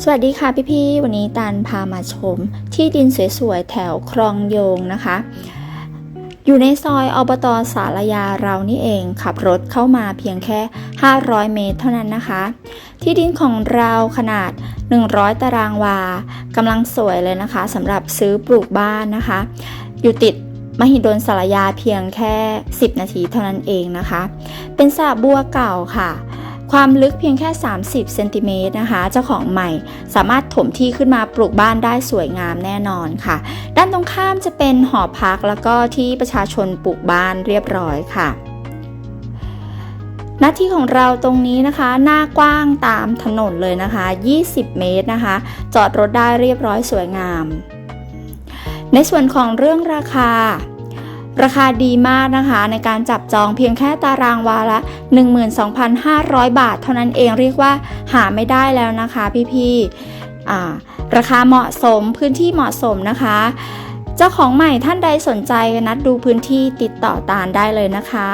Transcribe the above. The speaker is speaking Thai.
สวัสดีค่ะพี่ๆ วันนี้ตาลพามาชม ที่ดินสวยๆ แถวคลองโยงนะคะ อยู่ในซอยอบตสารยาเรานี่เองขับรถเข้ามาเพียงแค่ 500 เมตรเท่านั้นนะคะ ที่ดินของเราขนาด 100 ตารางวากำลังสวยเลยนะคะสำหรับซื้อปลูกบ้านนะคะ อยู่ติดมหิดลสารยาเพียงแค่ 10 นาทีเท่านั้นเองนะคะ เป็นสระบัวเก่าค่ะ ความลึกเพียงแค่ 30 เซนติเมตรนะคะ เจ้าของใหม่สามารถถมที่ขึ้นมาปลูกบ้านได้สวยงามแน่นอนค่ะ ด้านตรงข้ามจะเป็นหอพักแล้วก็ที่ประชาชนปลูกบ้านเรียบร้อยค่ะหน้าที่ของเราตรงนี้นะคะ หน้ากว้างตามถนนเลยนะคะ 20 เมตรนะคะ จอดรถได้เรียบร้อยสวยงาม ในส่วนของเรื่องราคา ราคาดีมากนะคะ ในการจับจองเพียงแค่ตารางวาละ 12,500 บาท เท่านั้นเองเรียกว่าหาไม่ได้แล้วนะคะพี่ๆราคาเหมาะสมพื้นที่เหมาะสมนะคะ เจ้าของใหม่ท่านใดสนใจนัดดูพื้นที่ติดต่อตาลได้เลยนะคะ